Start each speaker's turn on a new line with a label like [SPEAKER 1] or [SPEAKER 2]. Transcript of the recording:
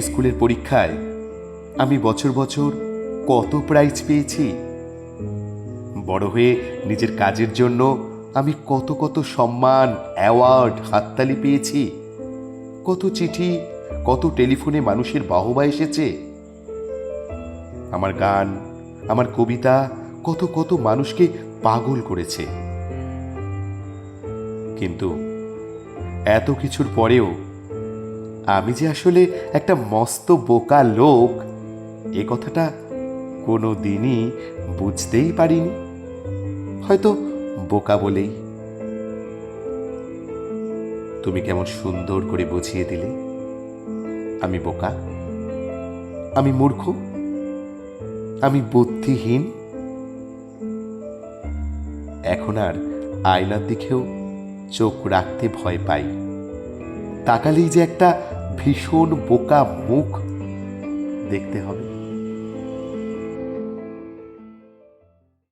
[SPEAKER 1] স্কুলের পরীক্ষায় আমি বছর বছর কত প্রাইজ পেয়েছি। বড় হয়ে নিজের কাজের জন্য আমি কত কত সম্মান অ্যাওয়ার্ড হাততালি পেয়েছি। কত চিঠি, কত টেলিফোনে মানুষের বাহবা এসেছে। আমার গান, আমার কবিতা কত কত মানুষকে পাগল করেছে। কিন্তু এত কিছুর পরেও আমি যে আসলে একটা মস্ত বোকা লোক, এ কথাটা কোনো দিনই বুঝতেই পারিনি। হয়তো বোকা বলেই। তুমি কেমন সুন্দর করে বুঝিয়ে দিলে। আমি বোকা? আমি মূর্খ? আমি বুদ্ধিহীন? এখন আর আয়নার দিকেও চোখ রাখতে ভয় পাই। তাকালেই যে একটা ভীষণ বোকা মুখ দেখতে হবে।